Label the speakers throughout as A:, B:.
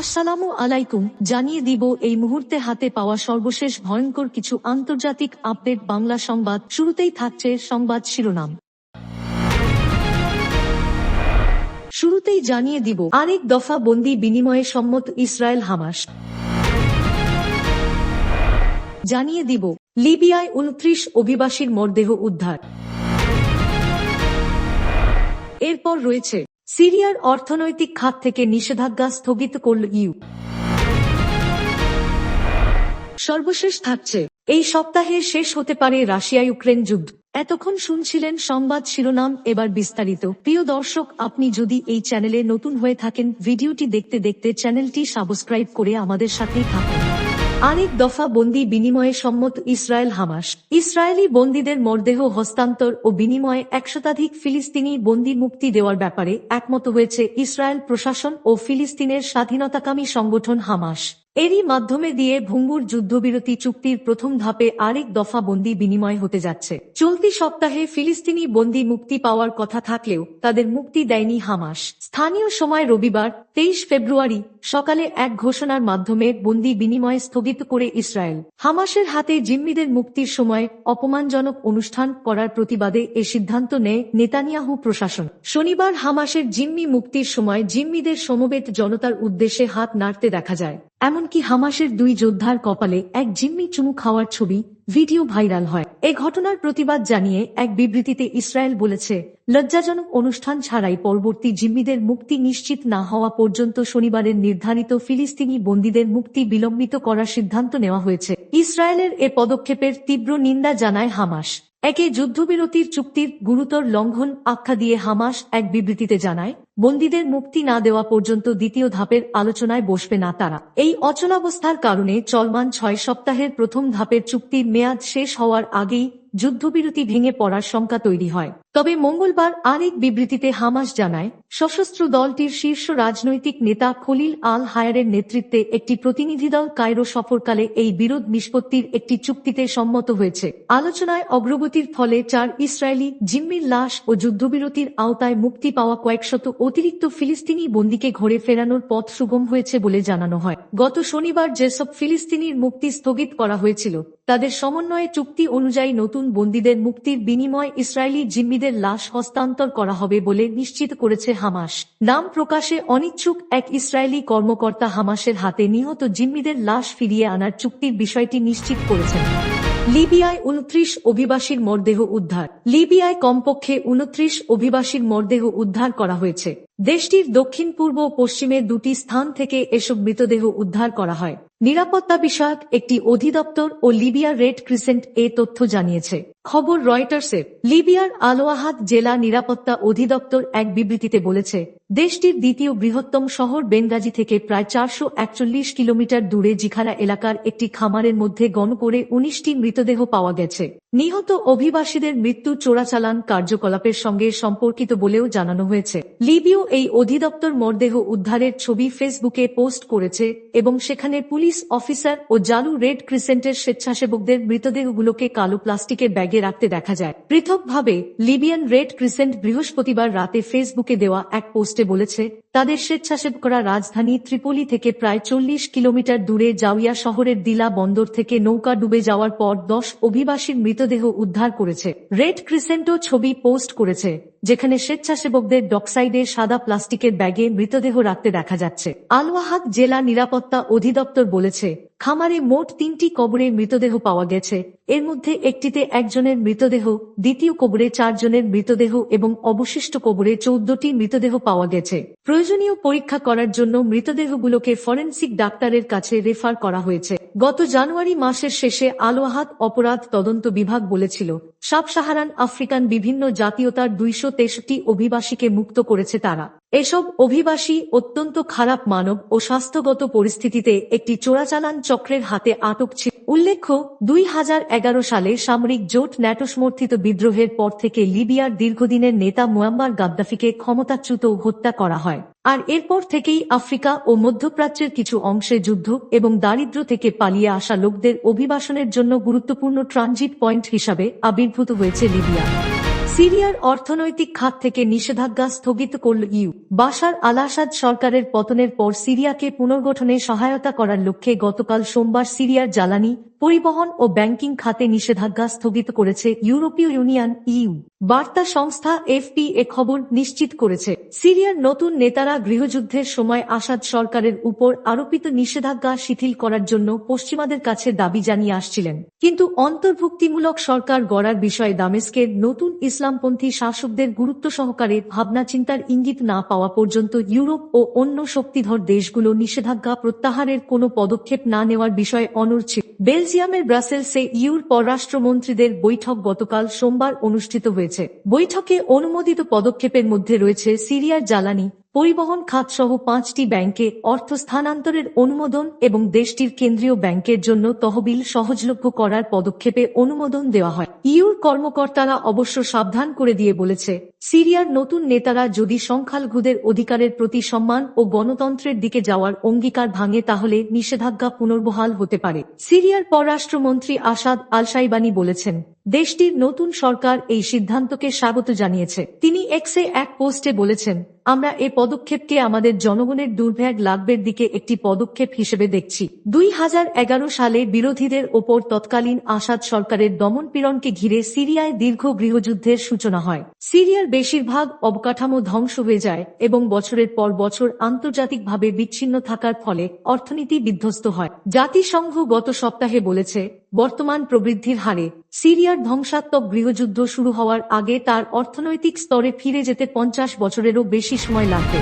A: আসসালামু আলাইকুম, জানিয়ে দিব এই মুহূর্তে হাতে পাওয়া সর্বশেষ ভয়ঙ্কর কিছু আন্তর্জাতিক আপডেট বাংলা সংবাদ। শুরুতেই থাকছে সংবাদ শিরোনাম। শুরুতেই জানিয়ে দিব, আরেক দফা বন্দি বিনিময়ে সম্মত ইসরায়েল হামাস। জানিয়ে দিব, লিবিয়ায় উনত্রিশ অভিবাসীর মরদেহ উদ্ধার। এরপর রয়েছে সিরিয়ার অর্থনৈতিক খাত থেকে নিষেধাজ্ঞা স্থগিত করল ইউ। সর্বশেষ থাকছে। এই সপ্তাহে শেষ হতে পারে রাশিয়া ইউক্রেন যুদ্ধ। এতক্ষণ শুনছিলেন সংবাদ শিরোনাম, এবার বিস্তারিত। প্রিয় দর্শক, আপনি যদি এই চ্যানেলে নতুন হয়ে থাকেন, ভিডিওটি দেখতে দেখতে চ্যানেলটি সাবস্ক্রাইব করে আমাদের সাথেই থাকুন। আরেক দফা বন্দি বিনিময়ে সম্মত ইসরায়েল হামাস। ইসরায়েলি বন্দীদের মরদেহ হস্তান্তর ও বিনিময়ে একশতাধিক ফিলিস্তিনি বন্দি মুক্তি দেওয়ার ব্যাপারে একমত হয়েছে ইসরায়েল প্রশাসন ও ফিলিস্তিনের স্বাধীনতাকামী সংগঠন হামাস। এরই মাধ্যমে দিয়ে ভঙ্গুর যুদ্ধবিরতি চুক্তির প্রথম ধাপে আরেক দফা বন্দি বিনিময় হতে যাচ্ছে। চলতি সপ্তাহে ফিলিস্তিনি বন্দি মুক্তি পাওয়ার কথা থাকলেও তাদের মুক্তি দেয়নি হামাস। স্থানীয় সময় রবিবার, তেইশ ফেব্রুয়ারি, সকালে এক ঘোষণার মাধ্যমে বন্দি বিনিময় স্থগিত করে ইসরায়েল। হামাসের হাতে জিম্মিদের মুক্তির সময় অপমানজনক অনুষ্ঠান করার প্রতিবাদে এ সিদ্ধান্ত নেয় নেতানিয়াহু প্রশাসন। শনিবার হামাসের জিম্মি মুক্তির সময় জিম্মিদের সমবেত জনতার উদ্দেশ্যে হাত নাড়তে দেখা যায়। এমনকি হামাসের দুই যোদ্ধার কপালে এক জিম্মি চুমু খাওয়ার ছবি ভিডিও ভাইরাল হয়। এ ঘটনার প্রতিবাদ জানিয়ে এক বিবৃতিতে ইসরায়েল বলেছে, লজ্জাজনক অনুষ্ঠান ছাড়াই পরবর্তী জিম্মিদের মুক্তি নিশ্চিত না হওয়া পর্যন্ত শনিবারের নির্ধারিত ফিলিস্তিনি বন্দীদের মুক্তি বিলম্বিত করার সিদ্ধান্ত নেওয়া হয়েছে। ইসরায়েলের এ পদক্ষেপের তীব্র নিন্দা জানায় হামাস। একে যুদ্ধবিরতির চুক্তির গুরুতর লঙ্ঘন আখ্যা দিয়ে হামাস এক বিবৃতিতে জানায়, বন্দীদের মুক্তি না দেওয়া পর্যন্ত দ্বিতীয় ধাপের আলোচনায় বসবে না তারা। এই অচলাবস্থার কারণে চলমান ছয় সপ্তাহের প্রথম ধাপের চুক্তির মেয়াদ শেষ হওয়ার আগেই যুদ্ধবিরতি ভেঙে পড়ার শঙ্কা তৈরি হয়। তবে মঙ্গলবার আরেক বিবৃতিতে হামাস জানায়, সশস্ত্র দলটির শীর্ষ রাজনৈতিক নেতা খলিল আল হায়ারের নেতৃত্বে একটি প্রতিনিধি দল কায়রো সফরকালে এই বিরোধ নিষ্পত্তির একটি চুক্তিতে সম্মত হয়েছে। আলোচনায় অগ্রগতির ফলে চার ইসরায়েলি জিম্মির লাশ ও যুদ্ধবিরতির আওতায় মুক্তি পাওয়া কয়েকশত অতিরিক্ত ফিলিস্তিনি বন্দীকে ঘরে ফেরানোর পথ সুগম হয়েছে বলে জানানো হয়। গত শনিবার যেসব ফিলিস্তিনির মুক্তি স্থগিত করা হয়েছিল, তাদের সমন্বয়ে চুক্তি অনুযায়ী নতুন বন্দীদের মুক্তির বিনিময় ইসরায়েলি জিম্মিদের লাশ হস্তান্তর করা হবে বলে নিশ্চিত করেছে হামাস। নাম প্রকাশে অনিচ্ছুক এক ইসরায়েলি কর্মকর্তা হামাসের হাতে নিহত জিম্মিদের লাশ ফিরিয়ে আনার চুক্তির বিষয়টি নিশ্চিত করেছেন। লিবিয়ায় উনত্রিশ অভিবাসীর মরদেহ উদ্ধার। লিবিয়ায় কমপক্ষে উনত্রিশ অভিবাসীর মরদেহ উদ্ধার করা হয়েছে। দেশটির দক্ষিণ, পূর্ব ও পশ্চিমের দুটি স্থান থেকে এসব মৃতদেহ উদ্ধার করা হয়। নিরাপত্তা বিষয়ক একটি অধিদপ্তর ও লিবিয়ার রেড ক্রিসেন্ট এ তথ্য জানিয়েছে। খবর রয়টার্সের। লিবিয়ার আলোয়াহাদ জেলা নিরাপত্তা অধিদপ্তর এক বিবৃতিতে বলেছে দেশটির দ্বিতীয় বৃহত্তম শহর বেনগাজি থেকে প্রায় চারশো একচল্লিশ কিলোমিটার দূরে জিখারা এলাকার একটি খামারের মধ্যে গণ করে উনিশটি মৃতদেহ পাওয়া গেছে। নিহত অভিবাসীদের মৃত্যু চোরাচালান কার্যকলাপের সঙ্গে সম্পর্কিত বলেও জানানো হয়েছে। লিবিও এই অধিদপ্তর মরদেহ উদ্ধারের ছবি ফেসবুকে পোস্ট করেছে এবং সেখানে পুলিশ অফিসার ও জালু রেড ক্রিসেন্টের স্বেচ্ছাসেবকদের মৃতদেহগুলোকে কালো প্লাস্টিকের ব্যাগে রাখতে দেখা যায়। পৃথকভাবে লিবিয়ান রেড ক্রিসেন্ট বৃহস্পতিবার রাতে ফেসবুকে দেওয়া এক পোস্টে বলেছে তাদের স্বেচ্ছাসেবকরা রাজধানী ত্রিপোলি থেকে প্রায় চল্লিশ কিলোমিটার দূরে জাউইয়া শহরের দিলা বন্দর থেকে নৌকা ডুবে যাওয়ার পর দশ অভিবাসীর মৃতদেহ উদ্ধার করেছে। রেড ক্রিসেন্টও ছবি পোস্ট করেছে, যেখানে স্বেচ্ছাসেবকদের ডকসাইডে সাদা প্লাস্টিকের ব্যাগে মৃতদেহ রাখতে দেখা যাচ্ছে। আলওয়াহাদ জেলা নিরাপত্তা অধিদপ্তর বলেছে, খামারে মোট তিনটি কবরে মৃতদেহ পাওয়া গেছে। এর মধ্যে একটিতে একজনের মৃতদেহ, দ্বিতীয় কবরে চারজনের মৃতদেহ এবং অবশিষ্ট কবরে চৌদ্দটি মৃতদেহ পাওয়া গেছে। প্রয়োজনীয় পরীক্ষা করার জন্য মৃতদেহগুলোকে ফরেন্সিক ডাক্তারের কাছে রেফার করা হয়েছে। গত জানুয়ারি মাসের শেষে আলোহাত অপরাধ তদন্ত বিভাগ বলেছিল সাব সাহারান আফ্রিকান বিভিন্ন জাতীয়তার দুইশো তেষট্টি অভিবাসীকে মুক্ত করেছে তারা। এসব অভিবাসী অত্যন্ত খারাপ মানব ও স্বাস্থ্যগত পরিস্থিতিতে একটি চোরাচালান চক্রের হাতে আটক ছিল। উল্লেখ্য, দুই হাজার এগারো সালে সামরিক জোট ন্যাটো সমর্থিত বিদ্রোহের পর থেকে লিবিয়ার দীর্ঘদিনের নেতা মুয়াম্মার গাদ্দাফিকে ক্ষমতাচ্যুত হত্যা করা হয়। আর এরপর থেকেই আফ্রিকা ও মধ্যপ্রাচ্যের কিছু অংশে যুদ্ধ এবং দারিদ্র্য থেকে পালিয়ে আসা লোকদের অভিবাসনের জন্য গুরুত্বপূর্ণ ট্রানজিট পয়েন্ট হিসাবে আবির্ভূত হয়েছে লিবিয়া। সিরিয়ার অর্থনৈতিক খাত থেকে নিষেধাজ্ঞা স্থগিত করল ইউ। বাশার আল আসাদ সরকারের পতনের পর সিরিয়াকে পুনর্গঠনে সহায়তা করার লক্ষ্যে গতকাল সোমবার সিরিয়ার জ্বালানি পরিবহন ও ব্যাংকিং খাতে নিষেধাজ্ঞা স্থগিত করেছে ইউরোপীয় ইউনিয়ন ইউ বার্তা সংস্থা এফপি এ খবর নিশ্চিত করেছে। সিরিয়ার নতুন নেতারা গৃহযুদ্ধের সময় আসাদ সরকারের উপর আরোপিত নিষেধাজ্ঞা শিথিল করার জন্য পশ্চিমাদের কাছে দাবি জানিয়ে আসছিলেন। কিন্তু অন্তর্ভুক্তিমূলক সরকার গড়ার বিষয়ে দামেস্কের নতুন ইসলামপন্থী শাসকদের গুরুত্ব সহকারে ভাবনা চিন্তার ইঙ্গিত না পাওয়া পর্যন্ত ইউরোপ ও অন্য শক্তিধর দেশগুলো নিষেধাজ্ঞা প্রত্যাহারের কোনো পদক্ষেপ না নেওয়ার বিষয়ে অনড় ছিল বেলজিয়ামের ব্রাসেলসে ইউর পররাষ্ট্রমন্ত্রীদের বৈঠক গতকাল সোমবার অনুষ্ঠিত হয়েছে। বৈঠকে অনুমোদিত পদক্ষেপের মধ্যে রয়েছে সিরিয়ার জ্বালানি, পরিবহন খাতসহ পাঁচটি ব্যাংকে অর্থ স্থানান্তরের অনুমোদন এবং দেশটির কেন্দ্রীয় ব্যাংকের জন্য তহবিল সহজলভ্য করার পদক্ষেপে অনুমোদন দেওয়া হয়। ইউর কর্মকর্তারা অবশ্য সাবধান করে দিয়ে বলেছে সিরিয়ার নতুন নেতারা যদি সংখ্যালঘুদের অধিকারের প্রতি সম্মান ও গণতন্ত্রের দিকে যাওয়ার অঙ্গীকার ভাঙে, তাহলে নিষেধাজ্ঞা পুনর্বহাল হতে পারে। সিরিয়ার পররাষ্ট্রমন্ত্রী আসাদ আলসাইবানি বলেছেন, দেশটির নতুন সরকার এই সিদ্ধান্তকে স্বাগত জানিয়েছে। তিনি এক্সে এক পোস্টে বলেছেন, আমরা এ পদক্ষেপকে আমাদের জনগণের দুর্ভোগ লাভের দিকে একটি পদক্ষেপ হিসেবে দেখছি। দুই হাজার এগারো সালে বিরোধীদের ওপর তৎকালীন আসাদ সরকারের দমনপীড়নকে ঘিরে সিরিয়ায় দীর্ঘ গৃহযুদ্ধের সূচনা হয়। সিরিয়ার বেশিরভাগ অবকাঠামো ধ্বংস হয়ে যায় এবং বছরের পর বছর আন্তর্জাতিকভাবে বিচ্ছিন্ন থাকার ফলে অর্থনীতি বিধ্বস্ত হয়। জাতিসংঘ গত সপ্তাহে বলেছে, বর্তমান প্রবৃদ্ধির হারে সিরিয়ার ধ্বংসাত্মক গৃহযুদ্ধ শুরু হওয়ার আগে তার অর্থনৈতিক স্তরে ফিরে যেতে পঞ্চাশ বছরেরও বেশি সময় লাগবে।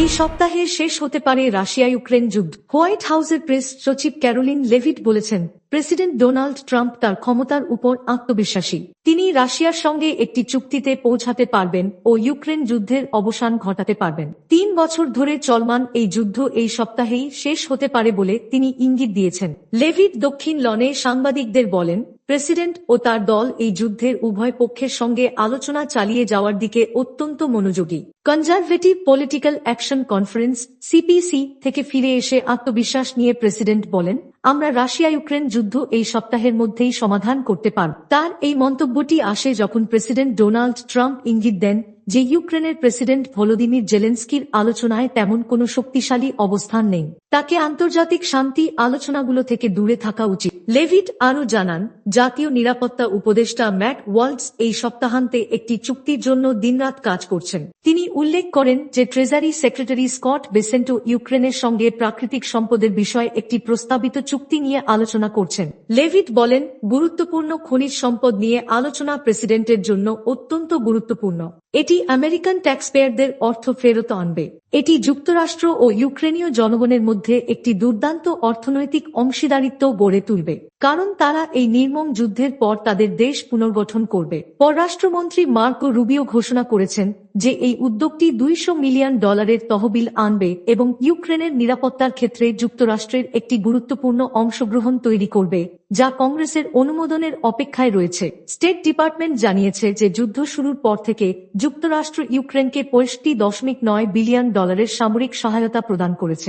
A: এই সপ্তাহে শেষ হতে পারে রাশিয়া ইউক্রেন যুদ্ধ। হোয়াইট হাউসের প্রেস সচিব ক্যারোলিন লেভিট বলেছেন, প্রেসিডেন্ট ডোনাল্ড ট্রাম্প তার ক্ষমতার উপর আত্মবিশ্বাসী। তিনি রাশিয়ার সঙ্গে একটি চুক্তিতে পৌঁছাতে পারবেন ও ইউক্রেন যুদ্ধের অবসান ঘটাতে পারবেন। তিন বছর ধরে চলমান এই যুদ্ধ এই সপ্তাহেই শেষ হতে পারে বলে তিনি ইঙ্গিত দিয়েছেন। লেভিট দক্ষিণ লনে সাংবাদিকদের বলেন প্রেসিডেন্ট ও তার দল এই যুদ্ধের উভয় পক্ষের সঙ্গে আলোচনা চালিয়ে যাওয়ার দিকে অত্যন্ত মনোযোগী। Conservative political action conference, CPC, থেকে ফিরে এসে আত্মবিশ্বাস নিয়ে প্রেসিডেন্ট বলেন, আমরা রাশিয়া ইউক্রেন যুদ্ধ এই সপ্তাহের মধ্যেই সমাধান করতে পারব। তার এই মন্তব্যটি আসে যখন প্রেসিডেন্ট ডোনাল্ড ট্রাম্প ইঙ্গিত দেন যে ইউক্রেনের প্রেসিডেন্ট ভলোদিমির জেলেন্সকির আলোচনায় তেমন কোনো শক্তিশালী অবস্থান নেই। তাকে আন্তর্জাতিক শান্তি আলোচনাগুলো থেকে দূরে থাকা উচিত। লেভিট আরও জানান, জাতীয় নিরাপত্তা উপদেষ্টা ম্যাট ওয়ার্ল্ডস এই সপ্তাহান্তে একটি চুক্তির জন্য দিনরাত কাজ করছেন। তিনি উল্লেখ করেন যে ট্রেজারি সেক্রেটারি স্কট বেসেন্টো ইউক্রেনের সঙ্গে প্রাকৃতিক সম্পদের বিষয়ে একটি প্রস্তাবিত চুক্তি নিয়ে আলোচনা করছেন। লেভিট বলেন, গুরুত্বপূর্ণ খনিজ সম্পদ নিয়ে আলোচনা প্রেসিডেন্টের জন্য অত্যন্ত গুরুত্বপূর্ণ। এটি আমেরিকান ট্যাক্সপেয়ারদের অর্থ ফেরত আনবে। এটি যুক্তরাষ্ট্র ও ইউক্রেনীয় জনগণের মধ্যে একটি দুর্দান্ত অর্থনৈতিক অংশীদারিত্ব গড়ে তুলবে, কারণ তারা এই নির্মম যুদ্ধের পর তাদের দেশ পুনর্গঠন করবে। পররাষ্ট্রমন্ত্রী মার্কো রুবিও ঘোষণা করেছেন যে এই উদ্যোগটি দুইশো মিলিয়ন ডলারের তহবিল আনবে এবং ইউক্রেনের নিরাপত্তার ক্ষেত্রে যুক্তরাষ্ট্রের একটি গুরুত্বপূর্ণ অংশগ্রহণ তৈরি করবে, যা কংগ্রেসের অনুমোদনের অপেক্ষায় রয়েছে। স্টেট ডিপার্টমেন্ট জানিয়েছে যে যুদ্ধ শুরুর পর থেকে যুক্তরাষ্ট্র ইউক্রেনকে পঁয়ষট্টি দশমিক নয় বিলিয়ন ডলারের সামরিক সহায়তা প্রদান করেছে।